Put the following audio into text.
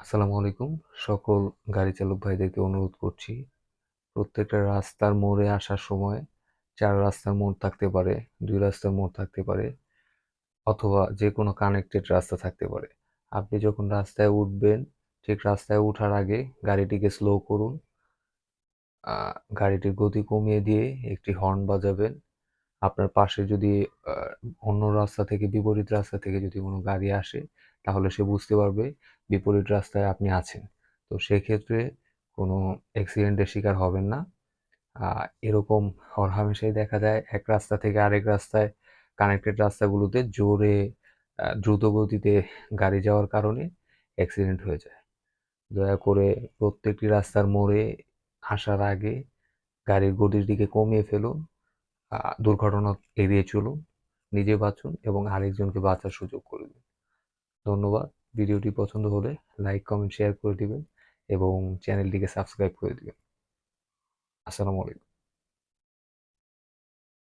আসসালামু আলাইকুম। সকল গাড়ি চালক ভাইদেরকে অনুরোধ করছি, প্রত্যেকটা রাস্তার মোড়ে আসার সময় চার রাস্তার মোড় থাকতে পারে, দুই রাস্তার মোড় থাকতে পারে অথবা যে কোনো কানেক্টেড রাস্তা থাকতে পারে। আপনি যখন রাস্তায় উঠবেন, ঠিক রাস্তায় ওঠার আগে গাড়িটিকে স্লো করুন। গাড়িটির গতি কমিয়ে দিয়ে একটি হর্ন বাজাবেন। আপনার পাশে যদি অন্য রাস্তা থেকে, বিপরীত রাস্তা থেকে যদি কোনো গাড়ি আসে, তাহলে সে বুঝতে পারবে বিপরীত রাস্তায় আপনি আছেন। তো সেক্ষেত্রে কোনো অ্যাক্সিডেন্টের শিকার হবেন না। এরকম হরহামেশাই দেখা যায় এক রাস্তা থেকে আরেক রাস্তায় কানেক্টেড রাস্তাগুলোতে জোরে দ্রুত গতিতে গাড়ি যাওয়ার কারণে অ্যাক্সিডেন্ট হয়ে যায়। দয়া করে প্রত্যেকটি রাস্তার মোড়ে আসার আগে গাড়ির গতির দিকে কমিয়ে ফেলুন। দুর্ঘটনা এড়িয়ে চলুন, নিজে বাঁচুন এবং আরেকজনকে বাঁচার সুযোগ করে দিন। ধন্যবাদ। ভিডিওটি পছন্দ হলে লাইক, কমেন্ট, শেয়ার করে দিবেন এবং চ্যানেলটিকে সাবস্ক্রাইব করে দিবেন। আসসালামু আলাইকুম।